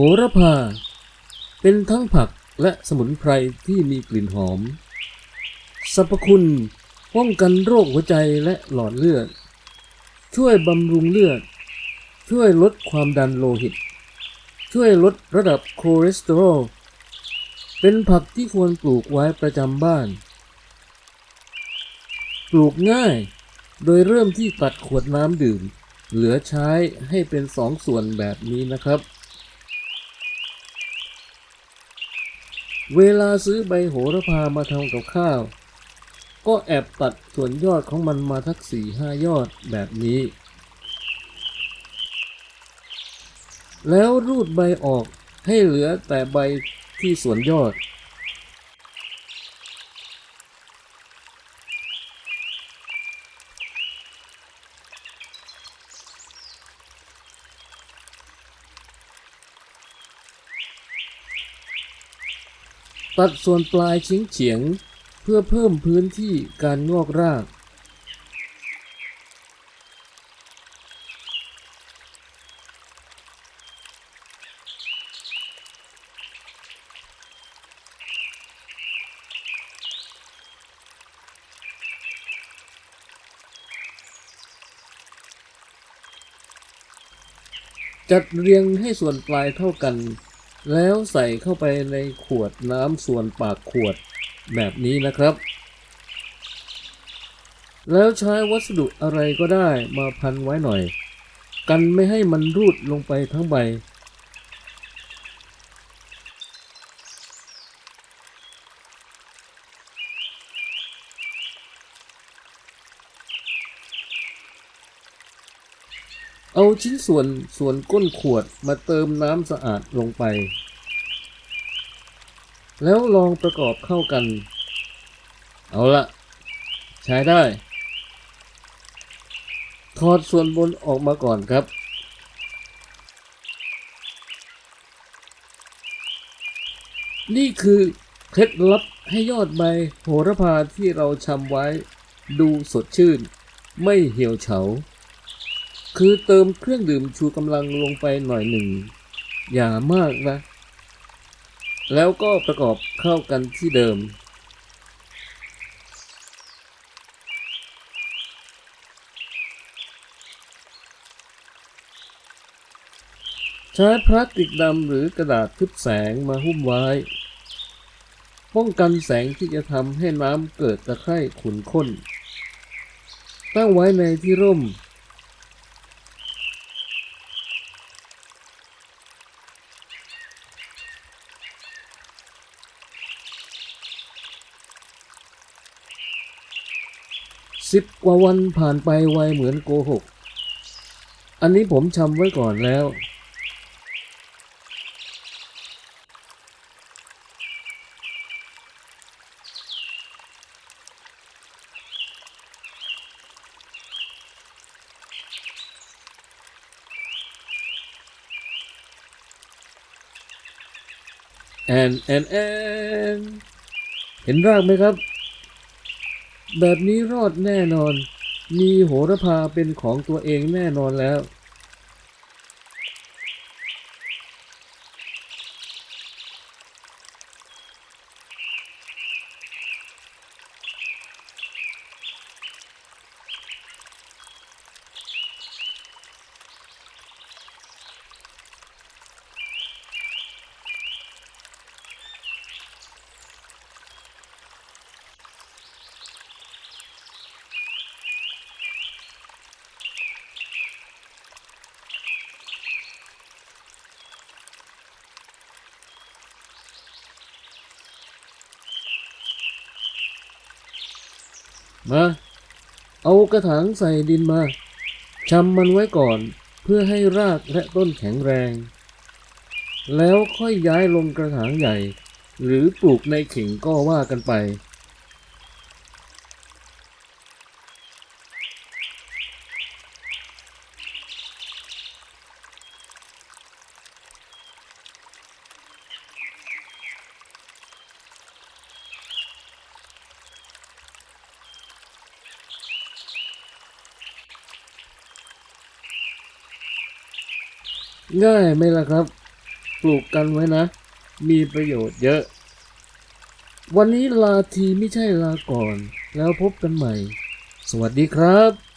โหระพา เป็นทั้งผักและสมุนไพรที่มีกลิ่นหอม สรรพคุณป้องกันโรคหัวใจและหลอดเลือด ช่วยบำรุงเลือด ช่วยลดความดันโลหิต ช่วยลดระดับคอเลสเตอรอล เป็นผักที่ควรปลูกไว้ประจำบ้าน ปลูกง่าย โดยเริ่มที่ตัดขวดน้ำดื่ม เหลือใช้ให้เป็นสองส่วนแบบนี้นะครับ เวลาซื้อใบโหระพามาทำกับข้าว ก็แอบตัดส่วนยอดของมันมาทักสี่ห้ายอดแบบนี้ แล้วรูดใบออกให้เหลือแต่ใบที่ส่วนยอด ตัดส่วนปลายชิ้งเฉียงเพื่อเพิ่มพื้นที่การงอกราก จัดเรียงให้ส่วนปลายเท่ากัน แล้วใส่เข้าไปในขวดน้ำส่วนปากขวดแบบนี้นะครับ แล้วใช้วัสดุอะไรก็ได้มาพันไว้หน่อย กันไม่ให้มันรูดลงไปทั้งใบ เอาชิ้นส่วนส่วนก้นขวดมาเติมน้ำสะอาดลงไป แล้วลองประกอบเข้ากัน เอาละใช้ได้ ถอดส่วนบนออกมาก่อนครับนี่คือเคล็ดลับให้ยอดใบโหระพาที่เราชำไว้ ดูสดชื่น ไม่เหี่ยวเฉา คือเติมเครื่องดื่มชูกำลังลงไปหน่อยหนึ่ง อย่ามากนะ แล้วก็ประกอบเข้ากันที่เดิม ใช้พลาสติกดำหรือกระดาษทึบแสงมาหุ้มไว้ ป้องกันแสงที่จะทำให้น้ำเกิดตะไคร่ขุ่นข้น ตั้งไว้ในที่ร่ม สิบกว่าวันผ่านไปไวเหมือนโกหก อันนี้ผมชำไว้ก่อนแล้ว แอนแอนแอน เห็นรากไหมครับ แบบนี้รอดแน่นอน มีโหระพาเป็นของตัวเองแน่นอนแล้ว มา เอากระถางใส่ดินมาชำมันไว้ก่อนเพื่อให้รากและต้นแข็งแรง แล้วค่อยย้ายลงกระถางใหญ่ หรือปลูกในเข่งก็ว่ากันไป ง่ายไหมล่ะครับ ปลูกกันไว้นะ มีประโยชน์เยอะ วันนี้ลาทีไม่ใช่ลาก่อน แล้วพบกันใหม่ สวัสดีครับ